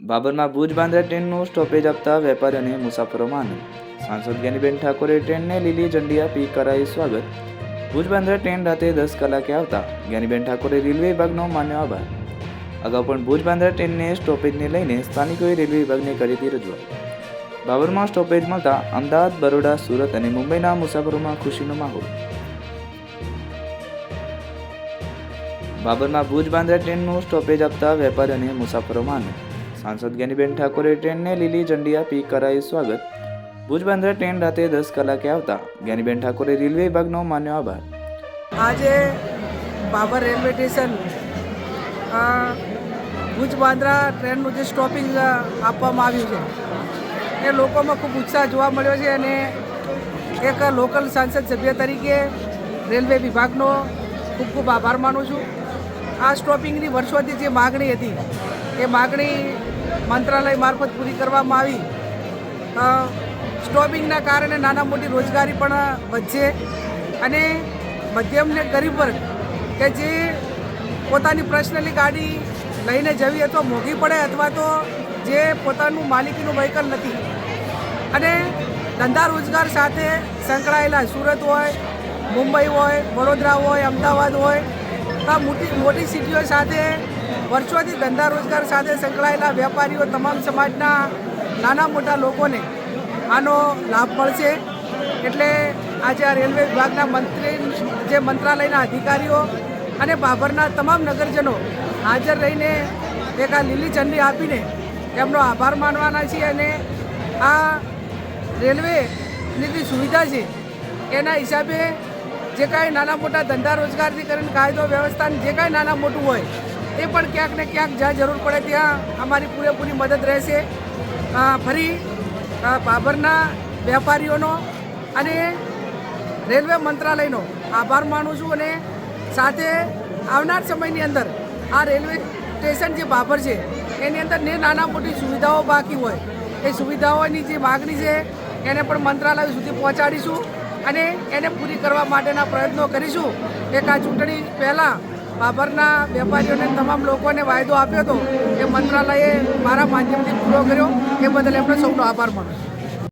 બાબરમાં ભુજ બાંદ્રા ટ્રેનનું સ્ટોપેજ આપતા વેપારી અને મુસાફરોમાં આનંદ સાંસદ જ્ઞાનીબેન ઠાકોરે ટ્રેનને લીલી ઝંડી આપી કરાયું સ્વાગત. ભુજ બાંદ્રા ટ્રેન રાતે દસ કલાકે આવતા જ્ઞાનીબેન ઠાકોરે રેલવે વિભાગનો માન્યો આભાર. અગાઉ પણ ભુજ બાંદ્રા ટ્રેનને સ્ટોપેજને લઈને સ્થાનિકોએ રેલવે વિભાગને કરી હતી રજૂઆત. બાબરમાં સ્ટોપેજ મળતા અમદાવાદ, બરોડા, સુરત અને મુંબઈના મુસાફરોમાં ખુશીનો માહોલ. બાબરમાં ભુજ બાંદ્રા ટ્રેનનું સ્ટોપેજ આપતા વેપારી અને મુસાફરોમાં આનંદ સાંસદ જ્ઞાનીબેન ઠાકોરે ટ્રેનને લીલી ઝંડી આપી કરાયું સ્વાગત. ભુજ બાંદ્રા ટ્રેન રાતે દસ કલાકે આવતા. જ્ઞાનીબેન ઠાકોરે રેલવે વિભાગનો માન્યો આભાર. આજે બાબર રેલવે સ્ટેશન ભુજ બાંદ્રા ટ્રેનનું જે સ્ટોપિંગ આપવામાં આવ્યું છે. એ લોકોમાં ખૂબ ઉત્સાહ જોવા મળ્યો છે અને એક લોકલ સાંસદ સભ્ય તરીકે રેલવે વિભાગનો ખૂબ ખૂબ આભાર માનું છું. આ સ્ટોપિંગની વર્ષોથી જે માગણી હતી એ માગણી મંત્રાલય મારફત પૂરી કરવામાં આવી. સ્ટોપિંગના કારણે નાના મોટી રોજગારી પણ વધશે અને મધ્યમ ને ગરીબ વર્ગ કે જે પોતાની પર્સનલી ગાડી લઈને જવી અથવા મોંઘી પડે અથવા તો જે પોતાનું માલિકીનું વ્હીકલ નથી. અને ધંધા રોજગાર સાથે સંકળાયેલા સુરત હોય, મુંબઈ હોય, વડોદરા હોય, અમદાવાદ હોય આ મોટી મોટી સિટીઓ સાથે વર્ષોથી ધંધા રોજગાર સાથે સંકળાયેલા વેપારીઓ તમામ સમાજના નાના મોટા લોકોને આનો લાભ મળશે. એટલે આજે આ રેલવે વિભાગના મંત્રી, જે મંત્રાલયના અધિકારીઓ અને બાભરના તમામ નગરજનો હાજર રહીને એક આ લીલી ઝંડી આપીને એમનો આભાર માનવાના છીએ અને આ રેલવેની જે સુવિધા છે, એના હિસાબે જે કાંઈ નાના મોટા ધંધા રોજગારથી કરીને કાયદો વ્યવસ્થાને જે કાંઈ નાના મોટું હોય એ પણ ક્યાંક ને ક્યાંક જ્યાં જરૂર પડે ત્યાં અમારી પૂરેપૂરી મદદ રહેશે. ફરી ભાભરના વેપારીઓનો અને રેલવે મંત્રાલયનો આભાર માનું છું અને સાથે આવનાર સમયની અંદર આ રેલવે સ્ટેશન જે બાબર છે, એની અંદર ને નાના મોટી સુવિધાઓ બાકી હોય. એ સુવિધાઓની જે માગણી છે, એને પણ મંત્રાલય સુધી પહોંચાડીશું અને એને પૂરી કરવા માટેના પ્રયત્નો કરીશું. એક આ ચૂંટણી પહેલાં બાબરના વેપારીઓને તમામ લોકોને વાયદો આપ્યો હતો. એ મંત્રાલયે મારા માધ્યમથી પૂરો કર્યો. એ બદલ એમનો સૌનો આભાર માનું છું.